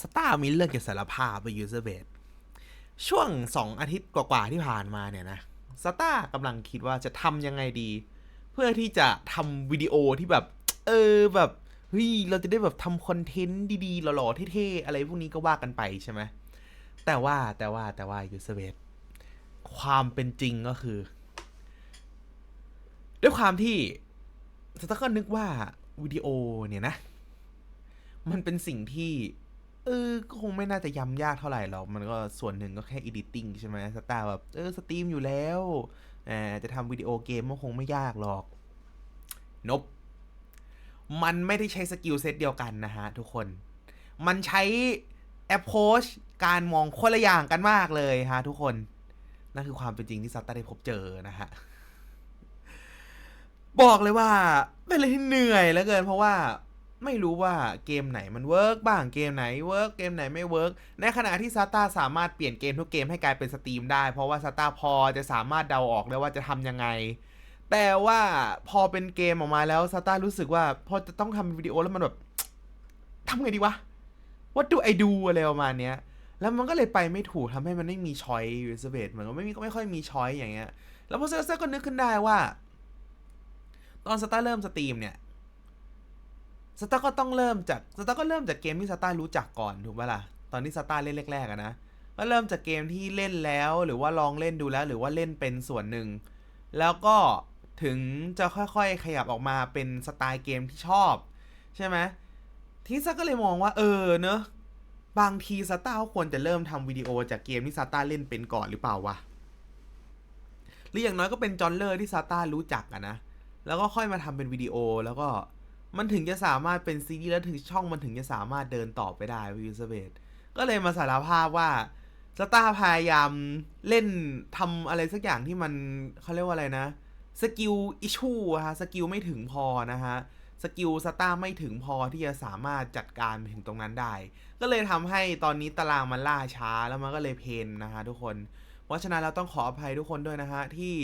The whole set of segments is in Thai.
สตาร์มีเรื่องจะสารภาพไปยูเซอร์เบสช่วงสองอาทิตย์กว่าๆที่ผ่านมาเนี่ยนะสตาร์กำลังคิดว่าจะทำยังไงดี เพื่อที่จะทำวิดีโอที่แบบ เออแบบเฮ้ยเราจะได้แบบทำคอนเทนต์ดีๆ หล่อๆเท่ๆ อะไรพวกนี้ก็ว่ากันไปใช่ไหมแต่ว่าแต่ว่าแต่ว่ายูเซเบสความเป็นจริงก็คือ ด้วยความที่สตาร์ก็นึกว่าวิดีโอเนี่ยนะ มันเป็นสิ่งที่ ออก็คงไม่น่าจะย้ำยากเท่าไหร่หรอก มันก็ส่วนหนึ่งก็แค่ editing ใช่ไหมสตาร์แบบ เออสตรีมอยู่แล้วแหมจะทำวิดีโอเกมมันคงไม่ยากหรอกนบมันไม่ได้ใช้สกิลเซตเดียวกันนะฮะทุกคน มันใช้ approach การมองคนละอย่างกันมากเลยฮะทุกคน นั่นคือความเป็นจริงที่ซัตตาร์ได้พบเจอนะฮะ บอกเลยว่าเป็นอะไรที่เหนื่อยเหลือเกินเพราะว่า ไม่รู้ว่าเกมไหนมันเวิร์กบ้างเกมไหนเวิร์กเกมไหนไม่เวิร์กในขณะที่ซาตาสามารถเปลี่ยนเกมทุกเกมให้กลายเป็นสตรีมได้ เพราะว่าซาตาพอจะสามารถเดาออกได้ว่าจะทำยังไง แต่ว่าพอเป็นเกมออกมาแล้วซาตารู้สึกว่าพอจะต้องทำวิดีโอแล้วมันแบบทำไงดีวะ What do I do อะไรประมาณเนี้ยแล้วมันก็เลยไปไม่ถูกทำให้มันไม่มีช้อยยูสเบตเหมือนกับไม่มีก็ไม่ค่อยมีช้อยอย่างเงี้ย แล้วพอเซอร์ก็นึกขึ้นได้ว่า ตอนสตาร์เริ่มสตรีมเนี่ย สตาร์ก็ต้องเริ่มจากสตาร์ก็เริ่มจากเกมที่สตาร์รู้จักก่อนถูกปะล่ะตอนที่สตาร์เล่นแรกๆอะนะก็เริ่มจากเกมที่เล่นแล้วหรือว่าลองเล่นดูแล้ว หรือว่าเล่นเป็นส่วนหนึ่ง แล้วก็ถึงจะค่อยๆ ขยับออกมาเป็นสไตล์เกมที่ชอบ ใช่ไหมทีซักก็เลยมองว่าเออเนอะบางทีสตาร์ควรจะเริ่มทำวิดีโอจากเกมที่สตาร์เล่นเป็นก่อนหรือเปล่าวะหรืออย่างน้อยก็เป็นจอนเลอร์ที่ซาต้ารู้จักอะนะแล้วก็ค่อยมาทำเป็นวิดีโอแล้วก็ มันถึงจะสามารถเป็นซีรีส์แล้วถึงช่องมันถึงจะสามารถเดินต่อไปได้วิวเซเบตก็เลยมาสารภาพว่าสตาร์พยายามเล่นทำอะไรสักอย่างที่มันเขาเรียกว่าอะไรนะ สกิลอิชูฮะสกิลไม่ถึงพอนะฮะสกิลสตาร์ไม่ถึงพอที่จะสามารถจัดการถึงตรงนั้นได้ ก็เลยทำให้ตอนนี้ตารางมันล่าช้าแล้วมันก็เลยเพนนะฮะทุกคน เพราะฉะนั้นเราต้องขออภัยทุกคนด้วยนะฮะที่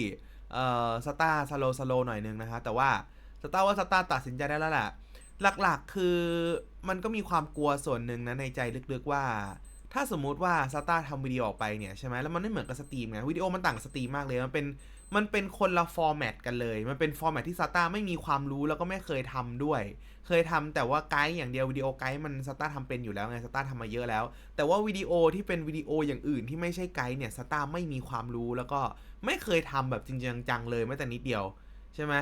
เอ่อสตาร์สโลสโลหน่อยนึงนะฮะแต่ว่า สตาร์ว่าสตาร์ตัดสินใจได้แล้วแหละหลักๆคือมันก็มีความกลัวส่วนหนึ่งนะในใจลึกๆว่า ถ้าสมมุติว่าสตาร์ทำวิดีโอออกไปเนี่ยใช่ไหมแล้วมันไม่เหมือนกับสตรีมไงวิดีโอมันต่างสตรีมมากเลยมันเป็นมันเป็นคนละฟอร์แมตกันเลย มันเป็นฟอร์แมตที่สตาร์ไม่มีความรู้แล้วก็ไม่เคยทำด้วย เคยทำแต่ว่าไกด์อย่างเดียววิดีโอไกด์มันสตาร์ทำเป็นอยู่แล้วไงสตาร์ทำมาเยอะแล้ว แต่ว่าวิดีโอที่เป็นวิดีโออย่างอื่นที่ไม่ใช่ไกด์เนี่ยสตาร์ไม่มีความรู้แล้วก็ไม่เคยทำแบบจริงจังเลยแม้แต่นิดเดียวใช่ไหม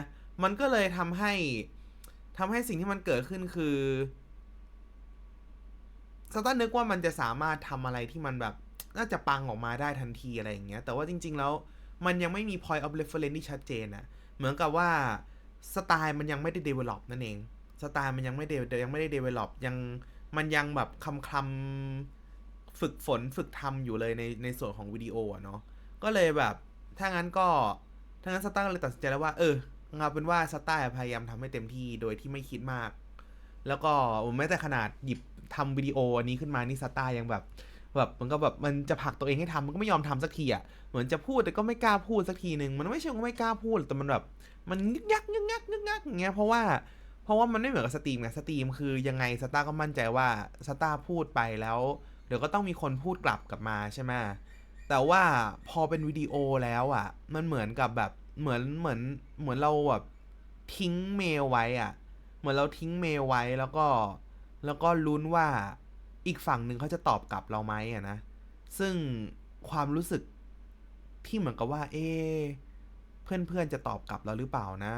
มันก็เลยทำให้ทำให้สิ่งที่มันเกิดขึ้นคือสตาร์นึกว่ามันจะสามารถทำอะไรที่มันแบบ น่าจะปังออกมาได้ทันทีอะไรอย่างเงี้ย แต่ว่าจริง ๆ แล้วมันยังไม่มี point of reference ที่ชัดเจนอะเหมือนกับว่าสไตล์มันยังไม่ได้ develop นั่นเอง สไตล์มันยังไม่เดยังไม่ได้ develop ยังมันยังแบบคำคำฝึกฝนฝึกทำอยู่เลยในในส่วนของวิดีโออะเนาะ ก็เลยแบบ ถ้างั้นก็ ถ้างั้นสตาร์ก็เลยตัดสินใจแล้วว่า เออ เอาเป็นว่าสตาร์พยายามทำให้เต็มที่โดยที่ไม่คิดมาก แล้วก็แม้แต่ขนาดหยิบทำวิดีโออันนี้ขึ้นมานี่สตาร์ยังแบบแบบมันก็แบบมันจะผลักตัวเองให้ทำมันก็ไม่ยอมทำสักทีอะเหมือนจะพูดแต่ก็ไม่กล้าพูดสักทีหนึ่งมันไม่ใช่ว่าไม่กล้าพูดแต่มันแบบ มันยึกยักยึกยักยึกยักอย่างเงี้ยเพราะว่าเพราะว่ามันไม่เหมือนกับสตรีมไงสตรีมคือยังไงสตาร์ก็มั่นใจว่าสตาร์พูดไปแล้ว เดี๋ยวก็ต้องมีคนพูดกลับกลับมาใช่ไหมแต่ว่าพอเป็นวิดีโอแล้วอะ มันเหมือนกับแบบ เหมือนเหมือนเหมือนเราแบบทิ้งเมลไว้อะเหมือนเราทิ้งเมลไว้แล้วก็ แล้วก็ลุ้นว่าอีกฝั่งหนึ่งเขาจะตอบกลับเราไหมอะนะ ซึ่งความรู้สึกที่เหมือนกับว่า เอ๊เพื่อนๆจะตอบกลับเราหรือเปล่านะ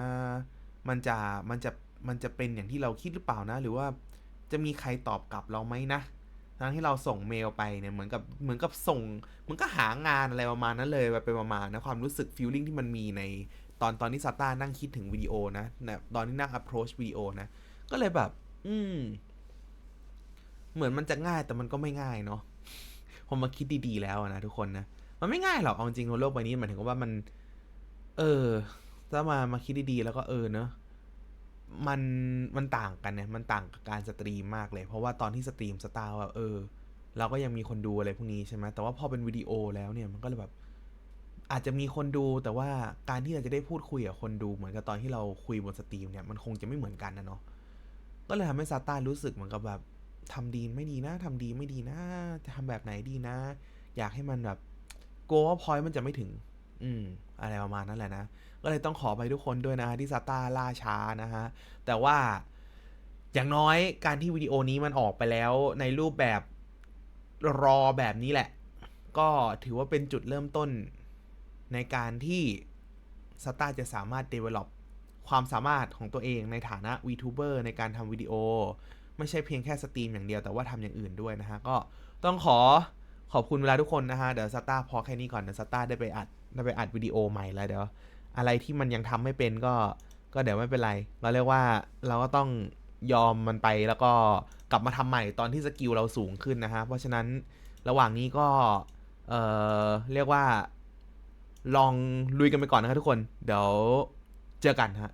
มันจะมันจะมันจะเป็นอย่างที่เราคิดหรือเปล่านะ หรือว่าจะมีใครตอบกลับเราไหมนะ ทั้งที่เราส่งเมลไปเนี่ยเหมือนกับเหมือนกับส่งเหมือนก็หางานอะไรประมาณนั้นเลยไปประมาณนะความรู้สึกฟีลลิ่งที่มันมีในตอนตอนที่ซาต้านั่งคิดถึงวิดีโอนะนะตอนที่นั่ง approach วิดีโอนะ ก็เลยแบบ อืม เหมือนมันจะง่ายแต่มันก็ไม่ง่ายเนาะผมมาคิดดีๆแล้วนะทุกคนนะมันไม่ง่ายหรอกเอาจริงโลกใบนี้หมายถึงว่ามัน เออถ้ามามาคิดดีๆแล้วก็เออเนอะ มันมันต่างกันเนี่ยมันต่างกับการสตรีมมากเลย เพราะว่าตอนที่สตรีมสตาร์แบบเออ เราก็ยังมีคนดูอะไรพวกนี้ใช่ไหมแต่ว่าพอเป็นวิดีโอแล้วเนี่ยมันก็เลยแบบ อาจจะมีคนดูแต่ว่าการที่เราจะได้พูดคุยกับคนดูเหมือนกับตอนที่เราคุยบนสตรีมเนี่ยมันคงจะไม่เหมือนกันนะเนาะก็เลยทำให้ซาตารู้สึกเหมือนกับแบบทำดีไม่ดีนะทำดีไม่ดีนะ จะทำแบบไหนดีนะ อยากให้มันแบบกลัวว่าพอยต์มันจะไม่ถึง อืมอะไรประมาณนั้นแหละนะ ก็เลยต้องขอไปทุกคนด้วยนะที่ซาต้าล่าช้านะฮะ แต่ว่าอย่างน้อยการที่วิดีโอนี้มันออกไปแล้วในรูปแบบรอแบบนี้แหละ ก็ถือว่าเป็นจุดเริ่มต้นในการที่ซาตาจะสามารถ develop ความสามารถของตัวเองในฐานะ VTuber ในการทำวิดีโอ ไม่ใช่เพียงแค่สตรีมอย่างเดียวแต่ว่าทำอย่างอื่นด้วยนะฮะ ก็ต้องขอขอบคุณเวลาทุกคนนะฮะ เดี๋ยวซาต้าพอแค่นี้ก่อน เดี๋ยวซาต้าได้ไปอัด ถ้าไปอัดวิดีโอใหม่แล้วเดี๋ยวอะไรที่มันยังทำไม่เป็นก็ก็เดี๋ยวไม่เป็นไร เราเรียกว่าเราก็ต้องยอมมันไปแล้วก็กลับมาทำใหม่ตอนที่สกิลเราสูงขึ้นนะฮะเพราะฉะนั้นระหว่างนี้ก็เออเรียกว่า ลองลุยกันไปก่อนนะครับทุกคน เดี๋ยวเจอกันฮะ